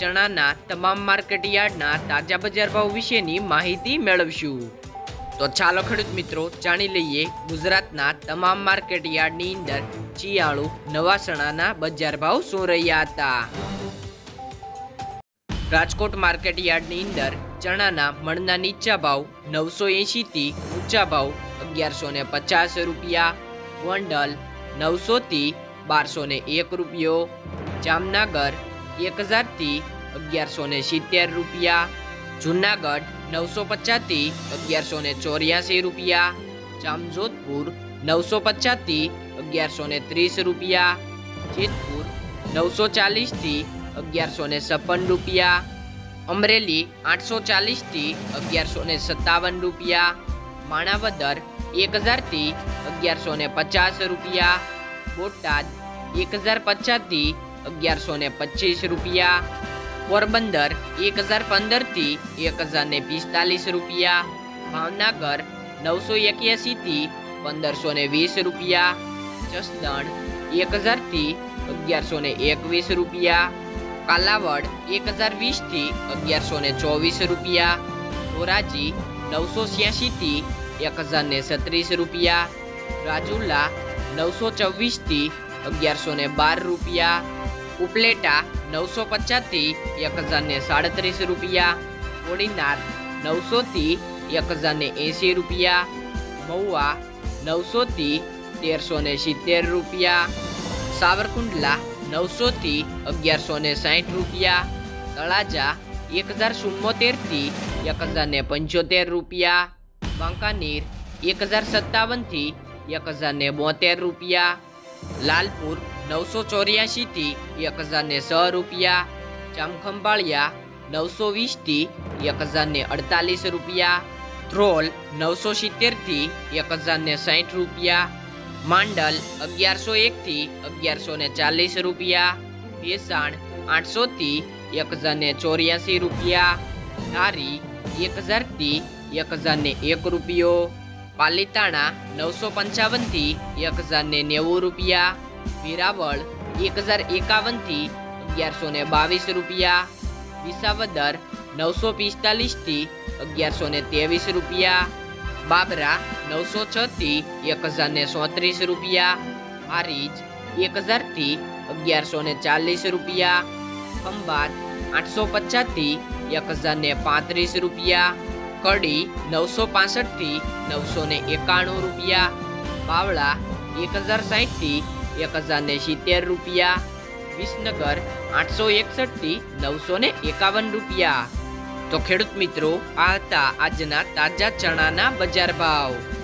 ચણાના તમામ માર્કેટ યાર્ડના તાજા બજાર ભાવ વિશેની માહિતી મેળવશું. તો ચાલો ખેડૂત મિત્રો, જાણી લઈએ ગુજરાતના તમામ માર્કેટ યાર્ડની અંદર ચિયાળુ નવા ચણાના બજાર ભાવ શું રહ્યા હતા. રાજકોટ માર્કેટ યાર્ડની અંદર ચણાના મણના નીચા ભાવ નવસો એંશીથી ઊંચા ભાવ અગિયારસો ને પચાસ રૂપિયા, ગોંડલ નવસોથી બારસો ને એક રૂપિયો, જામનગર એક હજારથી અગિયારસો ને સિત્તેર રૂપિયા, જુનાગઢ નવસો પચાસથી અગિયારસો ને ચોર્યાસી રૂપિયા, જામજોધપુર નવસો પચાસથી અગિયારસો ને ત્રીસ રૂપિયા, જેતપુર નવસો ચાલીસથી, અગિયારસો ને છપ્પન રૂપિયા, અમરેલી આઠસો ચાલીસથી, અગિયારસો ને સત્તાવન રૂપિયા, માણાવદર એક હજારથી અગિયારસો ને પચાસ રૂપિયા, બોટાદ એક હજાર પચાસથી, અગિયારસો ને પચીસ રૂપિયા પોરબંદર એક હજાર પંદરથી એક હજાર ને પિસ્તાલીસ રૂપિયા. ભાવનગર નવસો એક્યાસીથી પંદરસો ને વીસ રૂપિયા. જસદણ એક હજારથી અગિયારસો ને એકવીસ રૂપિયા. કાલાવડ એક હજાર વીસથી અગિયારસો ને ચોવીસ રૂપિયા. ધોરાજી નવસો છ્યાસીથી એક હજાર ને છત્રીસ રૂપિયા. રાજુલા નવસો ચોવીસથી અગિયારસો ને બાર રૂપિયા. ઉપલેટા નવસો પચાસથી એક હજાર ને સાડત્રીસ રૂપિયા. કોડીનાર નવસોથી એક હજાર ને એંસી રૂપિયા. મહુવા નવસોથી તેરસો ને સિત્તેર રૂપિયા. સાવરકુંડલા નવસોથી અગિયારસો ને સાઠ રૂપિયા. તળાજા એક હજાર ચુમ્મોતેરથી એક હજાર ને પંચોતેર રૂપિયા. વાંકાનેર એક હજાર સત્તાવનથી એક હજાર ને બોતેર રૂપિયા. લાલપુર નવસો ચોર્યાસીથી એક હજાર ને છ રૂપિયા. જામખંભાળિયા નવસો વીસથી એક હજાર ને અડતાલીસ રૂપિયા. ધ્રોલ નવસો સિત્તેરથી એક હજાર ને સાઠ રૂપિયા. માંડલ અગિયારસો એકથી અગિયારસો ને ચાલીસ રૂપિયા. ભેસાણ આઠસોથી એક હજાર ને ચોર્યાસી રૂપિયા. ધારી એક હજારથી એક હજાર ને એક રૂપિયો. પાલિતાણા નવસો પંચાવનથી એક હજાર ને નેવું રૂપિયા. વેરાવળ એક હજાર એકાવનથી અગિયારસો ને બાવીસ રૂપિયા. વિસાવદર નવસો પિસ્તાલીસથી અગિયારસો ને ત્રેવીસ રૂપિયા. બાબરા નવસો છથી એક હજાર ને સોત્રીસ રૂપિયા. હારીજ એક હજારથી અગિયારસો ને ચાલીસ રૂપિયા. ખંભાત આઠસો પચાસથી એક હજાર ને પાંત્રીસ રૂપિયા. કડી નવસો પાસઠથી નવસો ને એકાણું રૂપિયા. બાવળા એક હજાર સાહીઠથી એક હજાર ને સિત્તેર રૂપિયા, વિસનગર આઠસો એકસઠથી નવસો ને એકાવન રૂપિયા. તો ખેડૂત મિત્રો, આ હતા આજના તાજા ચણાના બજાર ભાવ.